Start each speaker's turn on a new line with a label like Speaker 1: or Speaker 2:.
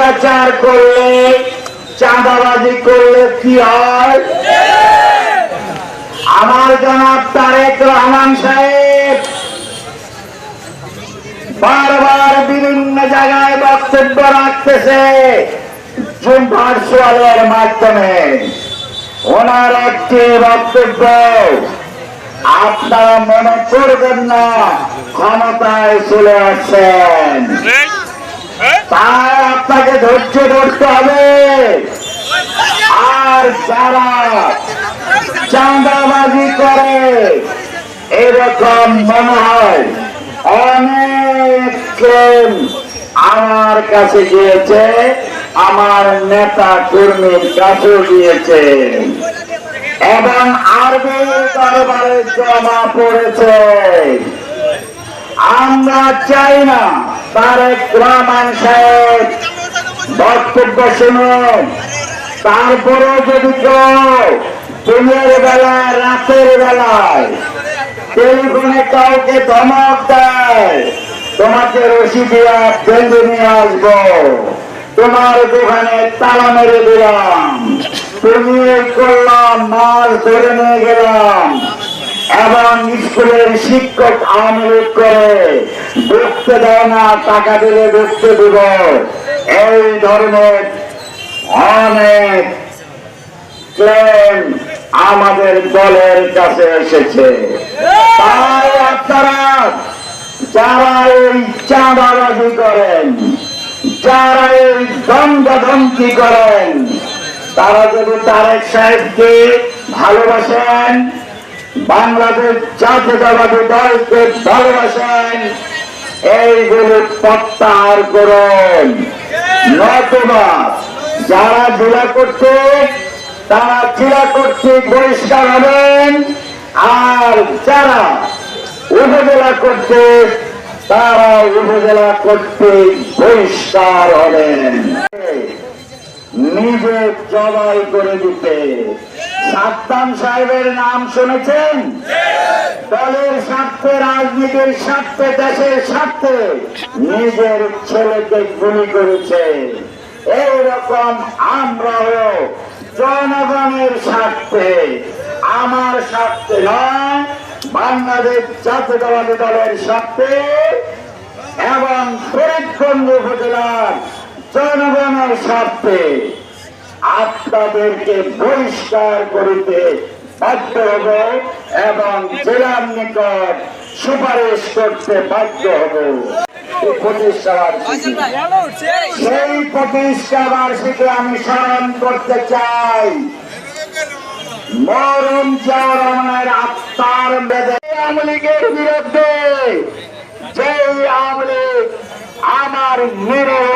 Speaker 1: স্বৈরাচার করলে, চাঁদাবাজি করলে কি হয়? আমার জনাব তারেক রহমান সাহেব বারবার বিভিন্ন জায়গায় বক্তব্য রাখতেছে ভার্চুয়ালের মাধ্যমে। ওনার একটি বক্তব্য, আপনারা মনে করবেন না, ক্ষমতায় চলে আসছেন। তাই আপনাকে ধৈর্য ধরতে হবে। আর যারা চাঁদাবাজি করে, এরকম মনে হয় অনেক আমার কাছে গিয়েছে, আমার নেতা কর্মীর কাছে গিয়েছে। এবং আরবি দরবারে জমা পড়েছে। আমরা চাই না তারেক রহমান সাহেব, বক্তব্য শুনুন। যদি দিনের রাতের বেলায় টেলিফোনে কাউকে ধমক দেয়, তোমাকে রশি দিয়া বেঁধে নিয়ে আসব। তোমার দোকানে তালা মেরে দিলাম। তুমি করলাম মাছ ধরে নিয়ে গেলাম। এবং স্কুলের শিক্ষক করে ঢুকতে দেয় না, টাকা দিলে ঢুকতে দিব। এই ধরনের অনেক ক্লেম আমাদের দলের কাছে এসেছে। তাই আপনারা যারা এই চাঁদাবাজি করেন, যারা এই দ্বন্দ্বধমকি করেন, তারা যদি তারেক সাহেবকে ভালোবাসেন, বাংলাদেশ জাতীয়তাবাদী দলকে ভালোবাসেন এইগুলো প্রত্যাহার করুন। নতুবা যারা জেলা করছে, তারা জেলা কর্তৃক বহিষ্কার হবেন। আর যারা উপজেলা করছে, তারা উপজেলা কর্তৃক বহিষ্কার হবেন। নিজে জবাই করে দিতে। সাদ্দাম সাহেবের নাম শুনেছেন? দলের স্বার্থে, রাজনীতির স্বার্থে, দেশের স্বার্থে নিজের ছেলেকে গুলি করেছে। এইরকম আমরাও জনগণের স্বার্থে, আমার স্বার্থে নয়, বাংলাদেশ জাতীয়তাবাদী দলের স্বার্থে এবং ফরিদগঞ্জ উপজেলার জনগণের স্বার্থে আপনাদেরকে বহিষ্কার করিতে বাধ্য হব এবং জেলার নিকট সুপারিশ করতে বাধ্য হব। সেই প্রতিষ্ঠা বার্ষিকী আমি স্মরণ করতে চাই। মরম চরমের আত্মার বেদে। আওয়ামী লীগের বিরুদ্ধে যেই আওয়ামী লীগ আমার নিরহ